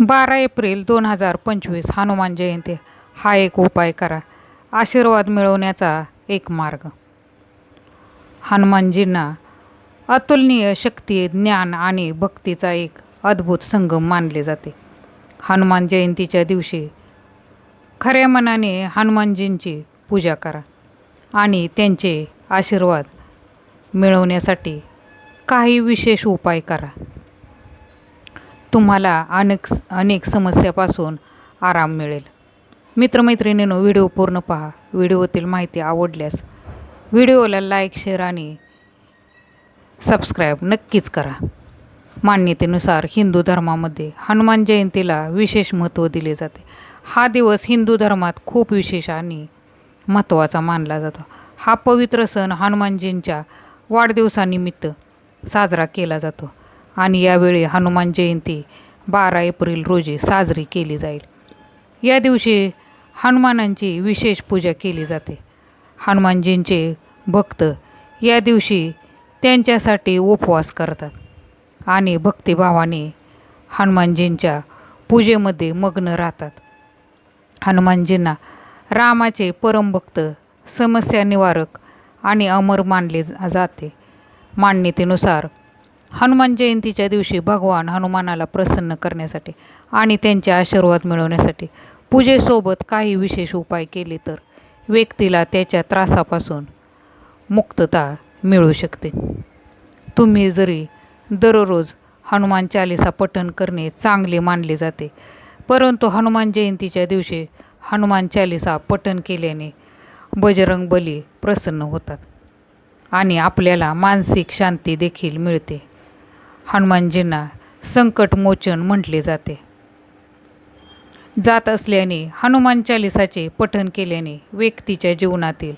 बारा एप्रिल दोन हजार पंचवीस हनुमान जयंती. हा एक उपाय करा. आशीर्वाद मिळवण्याचा एक मार्ग. हनुमानजींना अतुलनीय शक्ती ज्ञान आणि भक्तीचा एक अद्भुत संगम मानले जाते. हनुमान जयंतीच्या दिवशी खऱ्या मनाने हनुमानजींची पूजा करा आणि त्यांचे आशीर्वाद मिळवण्यासाठी काही विशेष उपाय करा. तुम्हाला अनेक अनेक समस्यापासून आराम मिळेल. मित्रमैत्रिणींनो व्हिडिओ पूर्ण पहा. व्हिडिओतील माहिती आवडल्यास व्हिडिओला लाईक शेअर आणि सबस्क्राईब नक्कीच करा. मान्यतेनुसार हिंदू धर्मामध्ये हनुमान जयंतीला विशेष महत्त्व दिले जाते. हा दिवस हिंदू धर्मात खूप विशेष आणि महत्त्वाचा मानला जातो. हा पवित्र सण हनुमानजींच्या वाढदिवसानिमित्त साजरा केला जातो. आणि यावेळी हनुमान जयंती बारा एप्रिल रोजी साजरी केली जाईल. या दिवशी हनुमानांची विशेष पूजा केली जाते. हनुमानजींचे भक्त या दिवशी त्यांच्यासाठी उपवास करतात आणि भक्तिभावाने हनुमानजींच्या पूजेमध्ये मग्न राहतात. हनुमानजींना रामाचे परमभक्त समस्या निवारक आणि अमर मानले जाते. मान्यतेनुसार हनुमान जयंतीच्या दिवशी भगवान हनुमानाला प्रसन्न करण्यासाठी आणि त्यांचे आशीर्वाद मिळवण्यासाठी पूजेसोबत काही विशेष उपाय केले तर व्यक्तीला त्याच्या त्रासापासून मुक्तता मिळू शकते. तुम्ही जरी दररोज हनुमान चालिसा पठण करणे चांगले मानले जाते परंतु हनुमान जयंतीच्या दिवशी हनुमान चालिसा पठण केल्याने बजरंग बली प्रसन्न होतात आणि आपल्याला मानसिक शांती देखील मिळते. हनुमानजींना संकटमोचन म्हटले जाते. जात असल्याने हनुमान चालिसाचे पठण केल्याने व्यक्तीच्या जीवनातील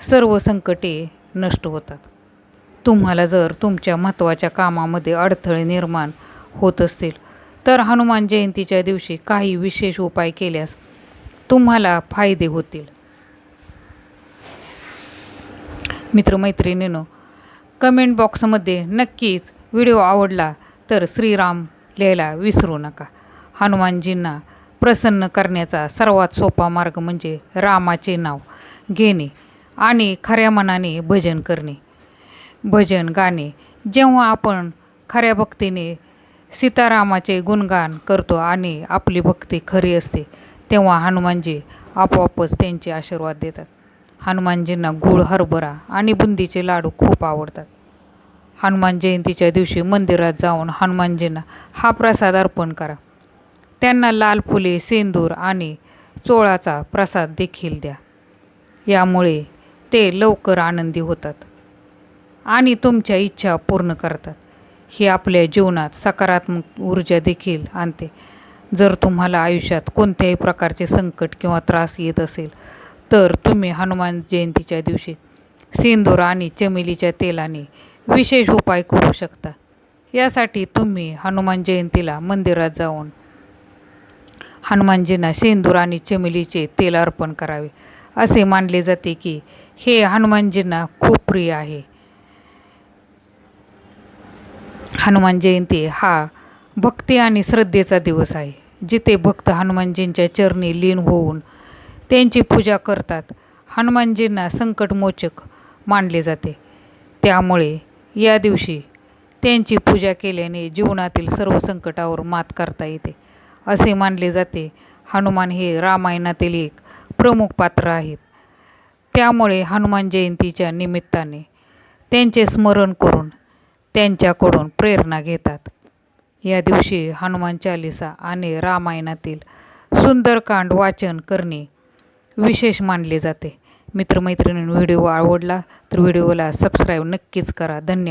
सर्व संकटे नष्ट होतात. तुम्हाला जर तुमच्या महत्त्वाच्या कामामध्ये अडथळे निर्माण होत असतील तर हनुमान जयंतीच्या दिवशी काही विशेष उपाय केल्यास तुम्हाला फायदे होतील. मित्रमैत्रिणीनो कमेंट बॉक्समध्ये नक्कीच व्हिडिओ आवडला तर श्रीराम लिहायला विसरू नका. हनुमानजींना प्रसन्न करण्याचा सर्वात सोपा मार्ग म्हणजे रामाचे नाव घेणे आणि खऱ्या मनाने भजन करणे. भजन गाणे. जेव्हा आपण खऱ्या भक्तीने सीतारामाचे गुणगान करतो आणि आपली भक्ती खरी असते तेव्हा हनुमानजी आपोआपच त्यांचे आशीर्वाद देतात. हनुमानजींना गूळ हरभरा आणि बुंदीचे लाडू खूप आवडतात. हनुमान जयंतीच्या दिवशी मंदिरात जाऊन हनुमानजींना हा प्रसाद अर्पण करा. त्यांना लाल फुले सेंदूर आणि चोळाचा प्रसाद देखील द्या. यामुळे ते लवकर आनंदी होतात आणि तुमच्या इच्छा पूर्ण करतात. हे आपल्या जीवनात सकारात्मक ऊर्जा देखील आणते. जर तुम्हाला आयुष्यात कोणत्याही प्रकारचे संकट किंवा त्रास येत असेल तर तुम्ही हनुमान जयंतीच्या दिवशी सेंदूर आणि चमेलीच्या तेलाने विशेष उपाय करू शकता. यासाठी तुम्ही हनुमान जयंतीला मंदिरात जाऊन हनुमानजींना शेंदूर आणि चमेलीचे तेल अर्पण करावे. असे मानले जाते की हे हनुमानजींना खूप प्रिय आहे. हनुमान जयंती हा भक्ती आणि श्रद्धेचा दिवस आहे. जिथे भक्त हनुमानजींच्या चरणी लीन होऊन त्यांची पूजा करतात हनुमानजींना संकटमोचक मानले जाते. त्यामुळे या दिवशी त्यांची पूजा केल्याने जीवनातील सर्व संकटावर मात करता येते. असे मानले जाते. हनुमान हे रामायणातील एक प्रमुख पात्र आहेत. त्यामुळे हनुमान जयंतीच्या निमित्ताने त्यांचे स्मरण करून त्यांच्याकडून प्रेरणा घेतात. या दिवशी हनुमान चालिसा आणि रामायणातील सुंदरकांड वाचन करणे विशेष मानले जाते. मित्रमैत्रिणींनी व्हिडिओ आवडला तर व्हिडिओला सबस्क्राईब नक्कीच करा. धन्यवाद.